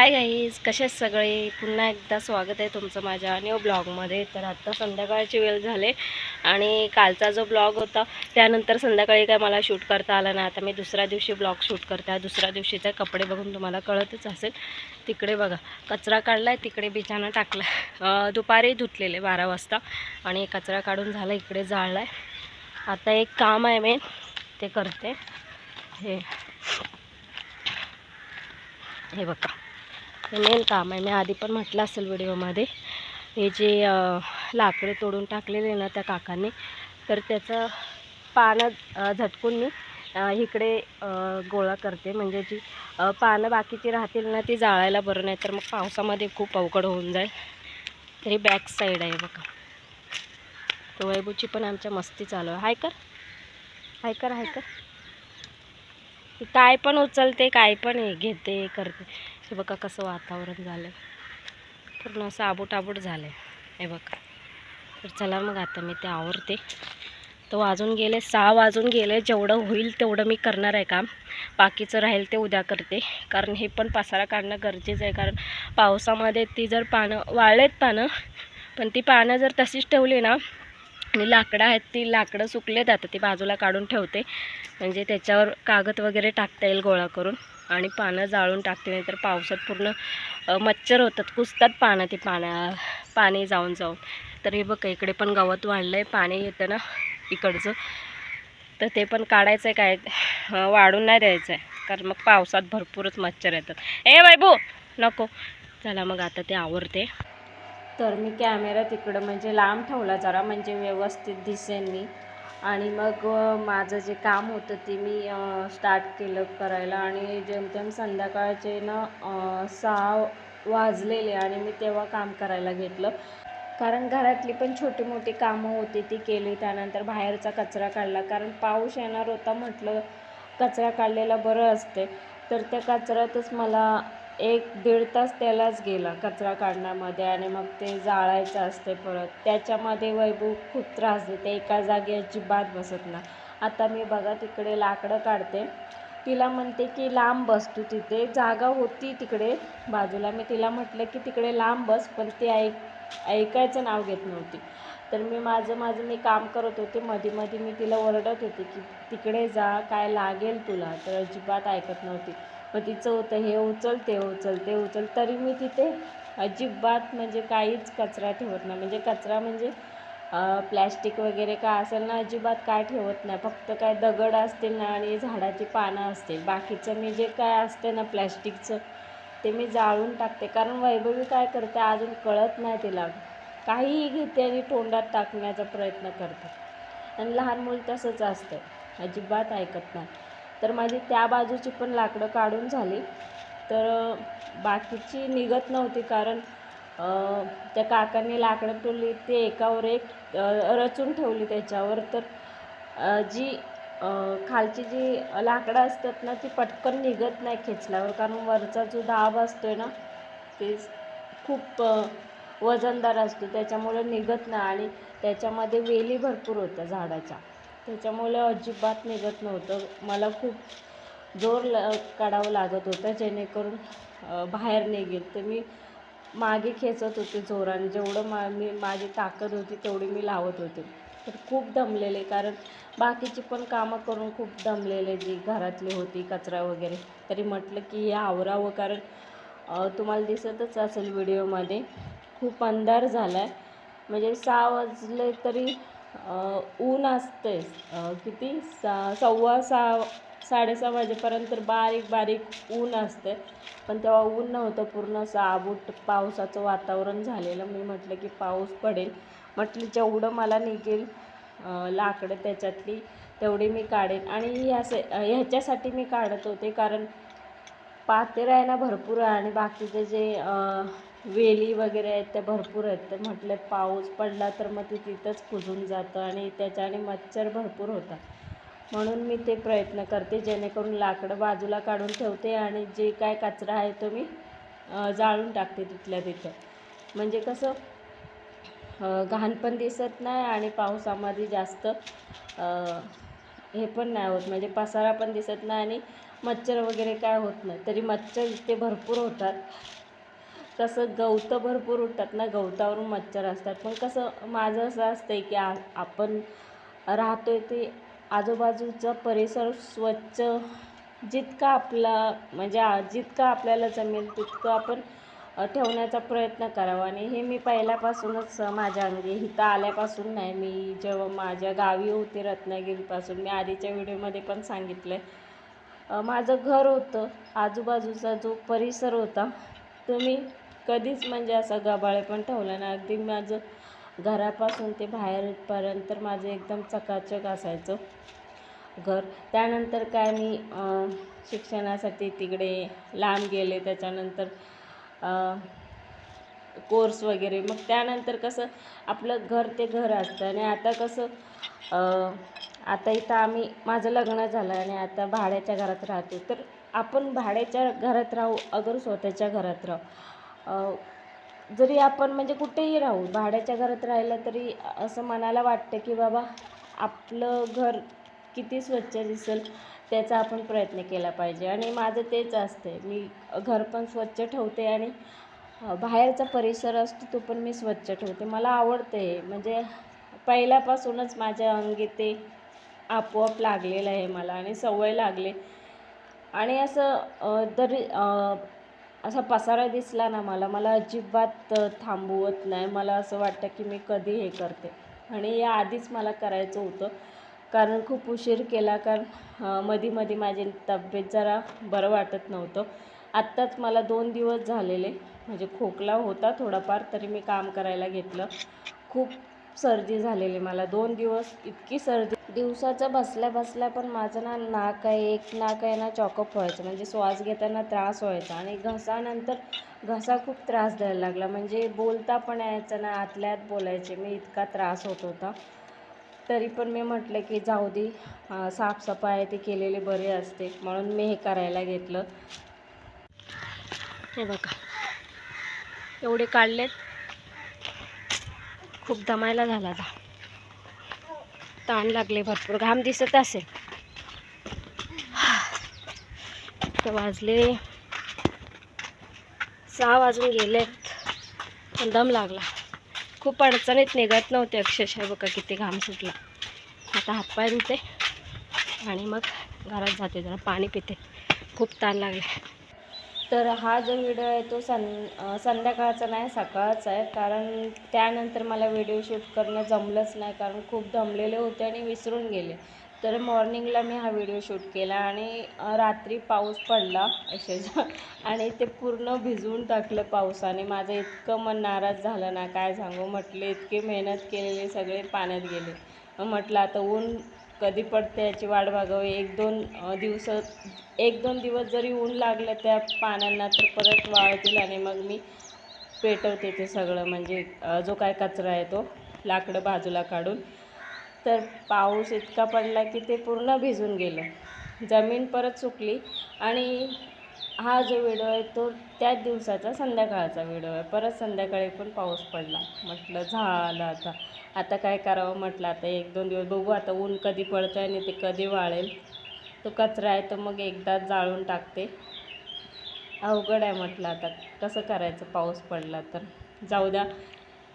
Hi guys कसे सगळे? पुन्हा एकदा स्वागत आहे तुमचं माझ्या न्यू ब्लॉगमध्ये तर आत्ता संध्याकाळची वेळ झाले आणि कालचा जो ब्लॉग होता त्यानंतर संध्याकाळी काय मला शूट करता आला नाही. आता मी दुसऱ्या दिवशी ब्लॉग शूट करते. दुसऱ्या दिवशीचे कपडे बघून तुम्हाला कळतच असेल. तिकडे बघा कचरा काढला आहे तिकडे बिछाना टाकला दुपारी धुतलेले बारा वाजता आणि कचरा काढून झाला इकडे जाळला आहे आता एक काम आहे मेन ते करते. हे. हे बघा. हे मेन काम आहे. मी आधी पण म्हटलं असेल व्हिडिओमध्ये. हे जे लाकडे लाकडं तोडून टाकलेले ना त्या काकांनी तर त्याचं पानं झटकून मी इकडे गोळा करते. म्हणजे जी पानं बाकीची राहतील ना ती जाळायला बरं नाही तर मग पावसामध्ये खूप अवघड होऊन जाईल. तरी बॅक साईड आहे बघा. तर वैभूची पण आमच्या मस्ती चालू आहे. हाय कर. हाय कर हाय कर. काय पण उचलते काय पण हे घेते करते. हे बघा कसं वातावरण झालं पूर्ण असं आबूट आबूट झालं आहे हे बघा. तर चला मग आता मी ते आवरते. तो वाजून गेले सहा वाजून गेले. जेवढं होईल तेवढं मी करणार आहे काम. बाकीचं राहील ते उद्या करते. कारण हे पण पसारा काढणं गरजेचं आहे. कारण पावसामध्ये ती जर पानं वाळलेत पानं पण ती पानं जर तशीच ठेवली ना आणि लाकडं आहेत ती लाकडं सुकलेत आता. ती बाजूला काढून ठेवते. म्हणजे त्याच्यावर कागद वगैरे टाकता येईल गोळा करून. आणि पानं जाळून टाकते नाही तर पावसात पूर्ण मच्छर होतात कुसतात पानं ते पानं पाणी जाऊन जाऊन. तर हे बघा इकडे पण गवत वाढलं आहे पाणी येतं ना इकडचं. तर ते पण काढायचं आहे काय वाढून नाही द्यायचं आहे कारण मग पावसात भरपूरच मच्छर येतात. ए वैभू नको. चला मग आता ते आवडते तर मी कॅमेरा तिकडं म्हणजे लांब ठेवला जरा म्हणजे व्यवस्थित दिसेन मी. आणि मग माझं जे काम होतं ते मी स्टार्ट केलं करायला. आणि जेमतेम संध्याकाळचे ना सहा वाजलेले आणि मी तेव्हा काम करायला घेतलं. कारण घरातली पण छोटी मोठी कामं होती ती केली. त्यानंतर बाहेरचा कचरा काढला. कारण पाऊस येणार होता म्हटलं कचरा काढलेला बरं असते. तर त्या कचऱ्यातच मला एक दीड तास त्यालाच गेला कचरा काढण्यामध्ये आणि मग ते जाळायचं असते परत. त्याच्यामध्ये वैभव खूप त्रास देते एका जागी अजिबात बसत नाही. आता मी बघा तिकडे लाकडं काढते. तिला म्हणते की लांब बस तू तिथे. जागा होती तिकडे बाजूला. मी तिला म्हटलं की तिकडे लांब बस पण ती ऐक ऐकायचं नाव घेत नव्हती. तर मी माझं माझं मी काम करत होते. मध्ये मध्ये मी तिला ओरडत होते की तिकडे जा काय लागेल तुला? तर अजिबात ऐकत नव्हती. मग तिचं होतं हे उचलते उचलते उचल ते उचल तरी मी तिथे अजिबात म्हणजे काहीच कचरा ठेवत नाही. म्हणजे कचरा म्हणजे प्लॅस्टिक वगैरे काय असेल ना अजिबात काय ठेवत नाही. फक्त काय दगड असतील ना आणि झाडाची पानं असतील. बाकीचं मी जे काय असते ना प्लॅस्टिकचं ते मी जाळून टाकते. कारण वैभवी काय करते अजून कळत नाही तिला. काहीही घेते आणि तोंडात टाकण्याचा प्रयत्न करते. आणि लहान मूल तसंच असतं. अजिबात ऐकत नाही. तर माझी त्या बाजूची पण लाकडं काढून झाली. तर बाकीची निघत नव्हती कारण त्या काकांनी लाकडं ठेवली ते एकावर एक रचून ठेवली त्याच्यावर. तर जी खालची जी लाकडं असतात ना ती पटकन निघत नाही खेचल्यावर. कारण वरचा जो दाब असतो आहे ना ते खूप वजनदार असतो. त्याच्यामुळे निघत नाही आणि त्याच्यामध्ये वेली भरपूर होत्या झाडाच्या. त्याच्यामुळे अजिबात निघत नव्हतं. मला खूप जोर ल काढावं लागत होतं जेणेकरून बाहेर निघेल. तर मी मागे खेचत होते जोराने. जेवढं मा मी माझी ताकद होती तेवढी मी लावत होते. तर खूप दमलेले कारण बाकीची पण कामं करून खूप दमलेले जी घरातली होती कचरा वगैरे. तरी म्हटलं की हे आवरावं कारण तुम्हाला दिसतच असेल व्हिडिओमध्ये खूप अंधार झाला आहे म्हणजे सहा वाजले तरी ऊन असते किती? सा सव्वा सहा साडेसहा वाजेपर्यंत बारीक बारीक ऊन असते पण तेव्हा ऊन नव्हतं पूर्ण. असं आबूट पावसाचं वातावरण झालेलं. मी म्हटलं की पाऊस पडेल. म्हटलं जेवढं मला निघेल लाकडं त्याच्यातली तेवढी मी काढेन. आणि ह्या ह्याच्यासाठी मी काढत होते. कारण पातेर आहे ना भरपूर आहे आणि बाकीचे जे वेली वगैरे आहेत त्या भरपूर आहेत. तर म्हटलं पाऊस पडला तर मग ते तिथंच कुजून जातं आणि त्याच्याने मच्छर भरपूर होतात. म्हणून मी ते प्रयत्न करते जेणेकरून लाकडं बाजूला काढून ठेवते आणि जे काय कचरा आहे तो मी जाळून टाकते तिथल्या तिथं. म्हणजे कसं घाण पण दिसत नाही आणि पावसामध्ये जास्त हे पण नाही होत. म्हणजे पसारा पण दिसत नाही आणि मच्छर वगैरे काय होत नाही. तरी मच्छर इथे भरपूर होतात. कसं गवतं भरपूर उठतात ना गवतावरून मच्छर असतात. पण कसं माझं असं असतं आहे की आ आपण राहतो आहे ते आजूबाजूचा परिसर स्वच्छ जितका आपला म्हणजे आ जितकं आपल्याला जमेल तितकं आपण ठेवण्याचा प्रयत्न करावा. आणि हे मी पहिल्यापासूनच माझ्या अंगी इथं आल्यापासून नाही मी जेव्हा माझ्या गावी होते रत्नागिरीपासून मी आधीच्या व्हिडिओमध्ये पण सांगितलं आहे माझं घर होतं आजूबाजूचा जो परिसर होता तो मी कधीच म्हणजे असं गबाळे पण ठेवला नाही. अगदी माझं घरापासून ते बाहेरपर्यंत माझं एकदम चकाचक असायचं घर. त्यानंतर काय मी शिक्षणासाठी तिकडे लांब गेले. त्याच्यानंतर कोर्स वगैरे. मग त्यानंतर कसं आपलं घर ते घर असतं. आणि आता कसं आता इथं आम्ही माझं लग्न झालं आणि आता भाड्याच्या घरात राहतो. तर आपण भाड्याच्या घरात राहू अगर स्वतःच्या घरात राहू. जरी आपण म्हणजे कुठेही राहू भाड्याच्या घरात राहिलं तरी असं मनाला वाटतं की बाबा आपलं घर किती स्वच्छ दिसेल त्याचा आपण प्रयत्न केला पाहिजे. आणि माझं तेच असते मी घर पण स्वच्छ ठेवते आणि बाहेरचा परिसर असतो तो पण मी स्वच्छ ठेवते. मला आवडते म्हणजे पहिल्यापासूनच माझ्या अंगी ते आपोआप लागलेलं आहे मला आणि सवय लागली. आणि असं दरी असा पसारा दिसला ना मला मला अजिबात थांबवत नाही. मला असं वाटतं की मी कधी हे करते. आणि या आधीच मला करायचं होतं. कारण खूप उशीर केला कारण मध्ये मध्ये माझी तब्येत जरा बरं वाटत नव्हतं. आत्ताच मला दोन दिवस झालेले. म्हणजे खोकला होता थोडाफार तरी मी काम करायला घेतलं. खूप सर्दी झालेली मला. दोन दिवस इतकी सर्दी दिवसाचं बसल्या बसल्या पण माझं ना नाक आहे एक नाक आहे ना चॉकअप व्हायचं. म्हणजे श्वास घेताना त्रास व्हायचा आणि घसानंतर घसा खूप त्रास द्यायला लागला. म्हणजे बोलता पण यायचं ना आतल्या आत बोलायचे. मी इतका त्रास होत होता. तरी पण मी म्हटलं की जाऊ दे साफसफाई ते केलेले बरे असते. म्हणून मी हे करायला घेतलं. हे बघा. एवढे काढलेत. खूप दमायला झाला आता. ताण लागले भरपूर घाम दिसत असेल. तर वाजले. सहा वाजून गेलेत. पण दम लागला. खूप अडचणीत निघत नव्हते अक्षरशः बघा किती घाम सुटला. आता हातपाय धुते आणि मग घरात जाते जरा पाणी पिते. खूप ताण लागले. तर हा जो व्हिडिओ आहे तो सं संध्याकाळचा नाही सकाळचा आहे. कारण त्यानंतर मला व्हिडिओ शूट करणं जमलंच नाही. कारण खूप दमलेले होते आणि विसरून गेले. तर मॉर्निंगला मी हा व्हिडिओ शूट केला आणि रात्री पाऊस पडला अक्षरशः. आणि ते पूर्ण भिजवून टाकलं पावसाने. माझं इतकं मन नाराज झालं ना काय सांगू? म्हटले इतकी मेहनत केलेली सगळे पाण्यात गेले. म्हटलं आता ऊन कधी पडते याची वाट बघावी. एक दोन दिवस एक दोन दिवस जरी ऊन लागलं त्या पानांना तर परत वाळतील आणि मग मी पेटवते ते सगळं. म्हणजे जो काय कचरा आहे तो लाकडं बाजूला काढून. तर पाऊस इतका पडला की ते पूर्ण भिजून गेलं. जमीन परत सुकली आणि हा जो व्हिडिओ आहे तो त्याच दिवसाचा संध्याकाळचा व्हिडिओ आहे. परत संध्याकाळी पण पाऊस पडला. म्हटलं झालं आता. आता काय करावं म्हटलं आता एक दोन दिवस बघू. आता ऊन कधी पडतं आणि ते कधी वाळेल. तो कचरा आहे तर मग एकदाच जाळून टाकते. अवघड आहे म्हटलं आता. कसं करायचं? पाऊस पडला तर. जाऊ द्या.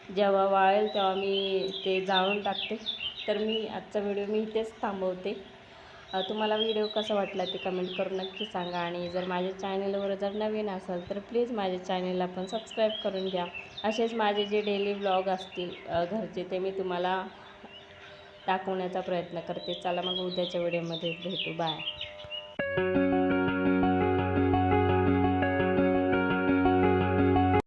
जेव्हा वाळेल तेव्हा मी ते जाळून टाकते. तर मी आजचा व्हिडिओ मी इथेच थांबवते. तुम्हाला व्हिडिओ कसा वाटला ते कमेंट करून नक्की सांगा. आणि जर माझ्या चॅनलवर जर नवीन असाल तर प्लीज माझ्या चॅनलला पण सबस्क्राईब करून घ्या. असेच माझे जे डेली व्लॉग असतील घरचे ते मी तुम्हाला दाखवण्याचा प्रयत्न करते. चला मग उद्याच्या व्हिडिओमध्ये भेटू. बाय